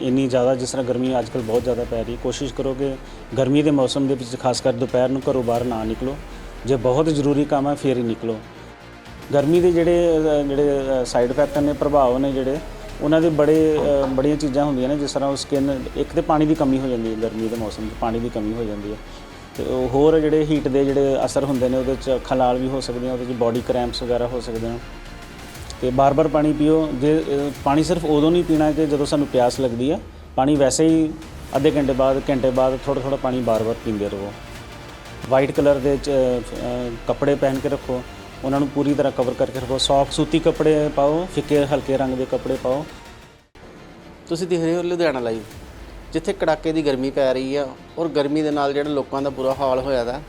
ਇੰਨੀ ਜ਼ਿਆਦਾ ਜਿਸ ਤਰ੍ਹਾਂ ਗਰਮੀ ਅੱਜ ਕੱਲ੍ਹ ਬਹੁਤ ਜ਼ਿਆਦਾ ਪੈ ਰਹੀ ਹੈ, ਕੋਸ਼ਿਸ਼ ਕਰੋ ਕਿ ਗਰਮੀ ਦੇ ਮੌਸਮ ਦੇ ਵਿੱਚ, ਖਾਸ ਕਰ ਦੁਪਹਿਰ ਨੂੰ ਘਰੋਂ ਬਾਹਰ ਨਾ ਨਿਕਲੋ। ਜੇ ਬਹੁਤ ਜ਼ਰੂਰੀ ਕੰਮ ਹੈ, ਫੇਰ ਹੀ ਨਿਕਲੋ। ਗਰਮੀ ਦੇ ਜਿਹੜੇ ਜਿਹੜੇ ਸਾਈਡ ਇਫੈਕਟ ਨੇ, ਪ੍ਰਭਾਵ ਨੇ ਜਿਹੜੇ, ਉਹਨਾਂ ਦੇ ਬੜੇ ਬੜੀਆਂ ਚੀਜ਼ਾਂ ਹੁੰਦੀਆਂ ਨੇ, ਜਿਸ ਤਰ੍ਹਾਂ ਉਹ ਸਕਿਨ ਇੱਕ ਤੇ ਪਾਣੀ ਦੀ ਕਮੀ ਹੋ ਜਾਂਦੀ ਹੈ ਗਰਮੀ ਦੇ ਮੌਸਮ 'ਚ ਪਾਣੀ ਦੀ ਕਮੀ ਹੋ ਜਾਂਦੀ ਹੈ। ਤੇ ਉਹ ਹੋਰ ਜਿਹੜੇ ਹੀਟ ਦੇ ਜਿਹੜੇ ਅਸਰ ਹੁੰਦੇ ਨੇ, ਉਹਦੇ 'ਚ ਖਲਾਲ ਵੀ ਹੋ ਸਕਦੇ ਆ, ਉਹਦੇ 'ਚ ਬਾਡੀ ਕ੍ਰੈਂਪਸ ਵਗੈਰਾ ਹੋ ਸਕਦੇ ਨੇ ਤੇ ਬਾਰ-ਬਾਰ ਪਾਣੀ ਪੀਓ। ਜੇ ਅ, ਪਾਣੀ ਸਿਰਫ ਉਦੋਂ ਨਹੀਂ ਪੀਣਾ ਕਿ ਜਦੋਂ ਸਾਨੂੰ ਪਿਆਸ ਲੱਗਦੀ ਹੈ ਪਾਣੀ ਵੈਸੇ ਹੀ ਅੱਧੇ ਘੰਟੇ ਬਾਅਦ ਘੰਟੇ ਬਾਅਦ ਥੋੜਾ ਥੋੜਾ ਪਾਣੀ ਬਾਰ-ਬਾਰ ਪੀਂਦੇ ਰਹੋ। ਵਾਈਟ ਕਲਰ ਦੇ ਚ, ਅ, ਕੱਪੜੇ ਪਹਿਨ ਕੇ ਰੱਖੋ। ਉਹਨਾਂ ਨੂੰ ਪੂਰੀ ਤਰ੍ਹਾਂ ਕਵਰ ਕਰਕੇ ਰੱਖੋ। ਸੌਫਟ ਸੂਤੀ ਕੱਪੜੇ ਪਾਓ ਫਿੱਕੇ ਹਲਕੇ ਰੰਗ ਦੇ ਕੱਪੜੇ ਪਾਓ। ਤੁਸੀਂ ਦੇਖ ਰਹੇ ਹੋ ਲੁਧਿਆਣਾ ਲਾਈਵ ਜਿੱਥੇ ਕੜਾਕੇ ਦੀ ਗਰਮੀ ਪੈ ਰਹੀ ਆ ਔਰ ਗਰਮੀ ਦੇ ਨਾਲ ਜਿਹੜਾ ਲੋਕਾਂ ਦਾ ਬੁਰਾ ਹਾਲ ਹੋਇਆ ਦਾ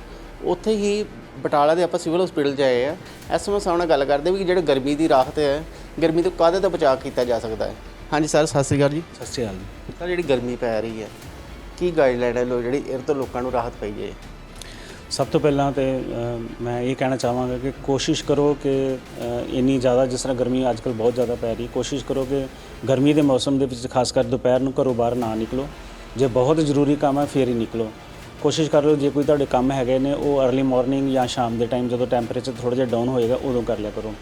ਉੱਥੇ ਹੀ ਬਟਾਲਾ ਦੇ ਆਪਾਂ ਸਿਵਲ ਹਸਪੀਟਲ 'ਚ ਆਏ ਆ। ਇਸ ਸਮੇਂ ਸਾਹਮਣੇ ਗੱਲ ਕਰਦੇ ਵੀ ਜਿਹੜਾ ਗਰਮੀ ਦੀ ਰਾਹਤ ਹੈ ਗਰਮੀ ਤੋਂ ਕਾਹਦੇ ਤੋਂ ਬਚਾਅ ਕੀਤਾ ਜਾ ਸਕਦਾ ਹੈ? ਹਾਂਜੀ ਸਰ ਸਤਿ ਸ਼੍ਰੀ ਅਕਾਲ ਜੀ। ਸਤਿ ਸ਼੍ਰੀ ਅਕਾਲ ਜੀ। ਸਰ ਜਿਹੜੀ ਗਰਮੀ ਪੈ ਰਹੀ ਹੈ ਕੀ ਗਾਈਡਲਾਈਨ ਹੈ ਲੋ ਜਿਹੜੀ ਇਹ ਤੋਂ ਲੋਕਾਂ ਨੂੰ ਰਾਹਤ ਪਈ ਜਾਏ? ਸਭ ਤੋਂ ਪਹਿਲਾਂ ਤੇ ਮੈਂ ਇਹ ਕਹਿਣਾ ਚਾਹਾਂਗਾ ਕਿ ਕੋਸ਼ਿਸ਼ ਕਰੋ ਕਿ ਇੰਨੀ ਜ਼ਿਆਦਾ ਜਿਸ ਤਰ੍ਹਾਂ ਗਰਮੀ ਅੱਜ ਕੱਲ੍ਹ ਬਹੁਤ ਜ਼ਿਆਦਾ ਪੈ ਰਹੀ ਹੈ ਕੋਸ਼ਿਸ਼ ਕਰੋ ਕਿ ਗਰਮੀ ਦੇ ਮੌਸਮ ਦੇ ਵਿੱਚ ਖਾਸ ਕਰ ਦੁਪਹਿਰ ਨੂੰ ਘਰੋਂ ਬਾਹਰ ਨਾ ਨਿਕਲੋ। ਜੇ ਬਹੁਤ ਜ਼ਰੂਰੀ ਕੰਮ ਹੈ ਫੇਰ ਹੀ ਨਿਕਲੋ। ਕੋਸ਼ਿਸ਼ ਕਰ ਲਓ, ਜੇ ਕੋਈ ਤੁਹਾਡੇ ਕੰਮ ਹੈਗੇ ਨੇ, ਉਹ अर्ਲੀ ਮਾਰਨਿੰਗ ਜਾਂ ਸ਼ਾਮ ਦੇ ਟਾਈਮ ਜਦੋਂ ਟੈਂਪਰੇਚਰ ਥੋੜਾ ਜਿਹਾ ਡਾਊਨ ਹੋਏਗਾ, ਉਦੋਂ ਕਰ ਲਿਆ ਕਰੋ।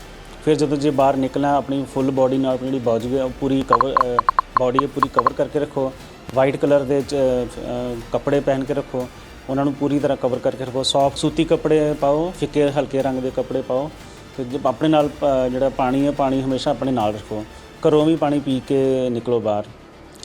ਫਿਰ ਜਦੋਂ ਜੇ ਬਾਹਰ ਨਿਕਲਣਾ, ਆਪਣੀ ਫੁੱਲ ਬਾਡੀ ਨਾਲ ਆਪਣੀ ਜਿਹੜੀ ਬਾਜੂ ਹੈ, ਉਹ ਪੂਰੀ ਕਵਰ ਬਾਡੀ ਹੈ, ਪੂਰੀ ਕਵਰ ਕਰਕੇ ਰੱਖੋ। ਵਾਈਟ ਕਲਰ ਦੇ ਕੱਪੜੇ ਪਹਿਨ ਕੇ ਰੱਖੋ। ਉਹਨਾਂ ਨੂੰ ਪੂਰੀ ਤਰ੍ਹਾਂ ਕਵਰ ਕਰਕੇ ਰੱਖੋ। ਸੌਫਟ ਸੂਤੀ ਕੱਪੜੇ ਪਾਓ, ਫਿੱਕੇ, ਹਲਕੇ ਰੰਗ ਦੇ ਕੱਪੜੇ ਪਾਓ। ਤੇ ਜੇ ਆਪਣੇ ਨਾਲ ਜਿਹੜਾ ਪਾਣੀ ਹੈ ਪਾਣੀ ਹਮੇਸ਼ਾ ਆਪਣੇ ਨਾਲ ਰੱਖੋ। ਘਰੋਂ ਵੀ ਪਾਣੀ ਪੀ ਕੇ ਨਿਕਲੋ ਬਾਹਰ।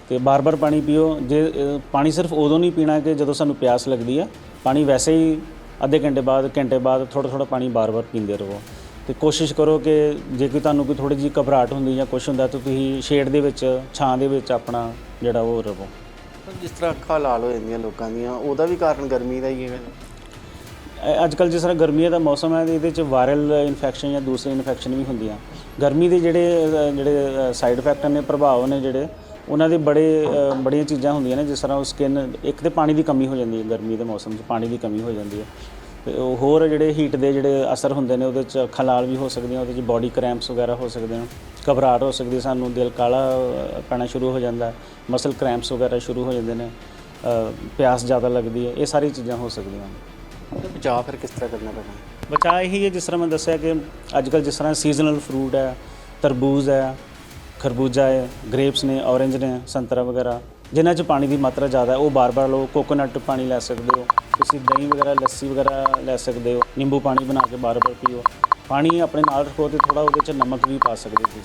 ਤੇ ਬਾਰ-ਬਾਰ ਪਾਣੀ ਪੀਓ। ਜੇ ਅ, ਪਾਣੀ ਸਿਰਫ ਉਦੋਂ ਨਹੀਂ ਪੀਣਾ ਕਿ ਜਦੋਂ ਸਾਨੂੰ ਪਿਆਸ ਲੱਗਦੀ ਹੈ ਪਾਣੀ ਵੈਸੇ ਹੀ ਅੱਧੇ ਘੰਟੇ ਬਾਅਦ ਘੰਟੇ ਬਾਅਦ ਥੋੜਾ ਥੋੜਾ ਪਾਣੀ ਬਾਰ-ਬਾਰ ਪੀਂਦੇ ਰਹੋ। ਤੇ ਕੋਸ਼ਿਸ਼ ਕਰੋ ਕਿ ਜੇ ਕੋਈ ਤੁਹਾਨੂੰ ਕੋਈ ਥੋੜੀ ਜਿਹੀ ਘਬਰਾਹਟ ਹੁੰਦੀ ਜਾਂ ਕੁਝ ਹੁੰਦਾ ਤਾਂ ਤੁਸੀਂ ਸ਼ੇਡ ਦੇ ਵਿੱਚ ਛਾਂ ਦੇ ਵਿੱਚ ਆਪਣਾ ਜਿਹੜਾ ਉਹ ਰਵੋ। ਸਰ ਜਿਸ ਤਰ੍ਹਾਂ ਅੱਖਾਂ ਲਾਲ ਹੋ ਜਾਂਦੀਆਂ ਲੋਕਾਂ ਦੀਆਂ ਉਹਦਾ ਵੀ ਕਾਰਨ ਗਰਮੀ ਦਾ ਹੀ ਹੈ। ਅੱਜ ਕੱਲ ਜਿਸ ਤਰ੍ਹਾਂ ਗਰਮੀਆਂ ਦਾ ਮੌਸਮ ਹੈ ਤੇ ਇਹਦੇ ਚ ਵਾਇਰਲ ਇਨਫੈਕਸ਼ਨ ਜਾਂ ਦੂਸਰੀ ਇਨਫੈਕਸ਼ਨ ਵੀ ਹੁੰਦੀਆਂ। ਗਰਮੀ ਦੇ ਜਿਹੜੇ ਅ, ਜਿਹੜੇ ਸਾਈਡ ਇਫੈਕਟ ਨੇ ਪ੍ਰਭਾਵ ਨੇ ਜਿਹੜੇ ਉਹਨਾਂ ਦੇ ਬੜੇ ਅ, ਬੜੀਆਂ ਚੀਜ਼ਾਂ ਹੁੰਦੀਆਂ ਨੇ ਜਿਸ ਤਰ੍ਹਾਂ ਉਹ ਸਕਿਨ ਇੱਕ ਤੇ ਪਾਣੀ ਦੀ ਕਮੀ ਹੋ ਜਾਂਦੀ ਹੈ ਗਰਮੀ ਦੇ ਮੌਸਮ 'ਚ ਪਾਣੀ ਦੀ ਕਮੀ ਹੋ ਜਾਂਦੀ ਹੈ। ਤੇ ਉਹ ਹੋਰ ਜਿਹੜੇ ਹੀਟ ਦੇ ਜਿਹੜੇ ਅਸਰ ਹੁੰਦੇ ਨੇ ਉਹਦੇ ਚ ਅੱਖਾਂ ਲਾਲ ਵੀ ਹੋ ਸਕਦੀਆਂ ਉਹਦੇ ਚ ਬਾਡੀ ਕ੍ਰੈਂਪਸ ਵਗੈਰਾ ਹੋ ਸਕਦੇ ਨੇ ਘਬਰਾਹਟ ਹੋ ਸਕਦੀ ਹੈ ਸਾਨੂੰ ਦਿਲ ਕਾਲਾ ਅ, ਪੈਣਾ ਸ਼ੁਰੂ ਹੋ ਜਾਂਦਾ ਮਸਲ ਕ੍ਰੈਂਪਸ ਵਗੈਰਾ ਸ਼ੁਰੂ ਹੋ ਜਾਂਦੇ ਨੇ ਅ, ਪਿਆਸ ਜ਼ਿਆਦਾ ਲੱਗਦੀ ਹੈ ਇਹ ਸਾਰੀ ਚੀਜ਼ਾਂ ਹੋ ਸਕਦੀਆਂ ਨੇ। ਬਚਾਅ ਫਿਰ ਕਿਸ ਤਰ੍ਹਾਂ ਕਰਨਾ ਪੈਣਾ? ਬਚਾਅ ਇਹੀ ਹੈ ਜਿਸ ਤਰ੍ਹਾਂ ਮੈਂ ਦੱਸਿਆ ਕਿ ਅੱਜ ਕੱਲ੍ਹ ਜਿਸ ਤਰ੍ਹਾਂ ਸੀਜ਼ਨਲ ਫਰੂਟ ਹੈ ਤਰਬੂਜ਼ ਹੈ ਖਰਬੂਜਾ ਹੈ ਗ੍ਰੇਪਸ ਨੇ ਔਰੇਂਜ ਨੇ, ਸੰਤਰਾ ਵਗੈਰਾ। ਜਿਨ੍ਹਾਂ 'ਚ ਪਾਣੀ ਦੀ ਮਾਤਰਾ ਜ਼ਿਆਦਾ ਹੈ, ਉਹ ਬਾਰ-ਬਾਰ ਲਓ ਕੋਕੋਨਟ ਪਾਣੀ ਲੈ ਸਕਦੇ ਹੋ। ਤੁਸੀਂ ਦਹੀਂ ਵਗੈਰਾ, ਲੱਸੀ ਵਗੈਰਾ ਲੈ ਸਕਦੇ ਹੋ। ਨਿੰਬੂ ਪਾਣੀ ਬਣਾ ਕੇ ਬਾਰ-ਬਾਰ ਪੀਓ। ਪਾਣੀ ਆਪਣੇ ਨਾਲ ਰੱਖੋ ਤੇ ਥੋੜਾ ਉਹਦੇ 'ਚ ਨਮਕ ਵੀ ਪਾ ਸਕਦੇ ਹੋ ਤੁਸੀਂ।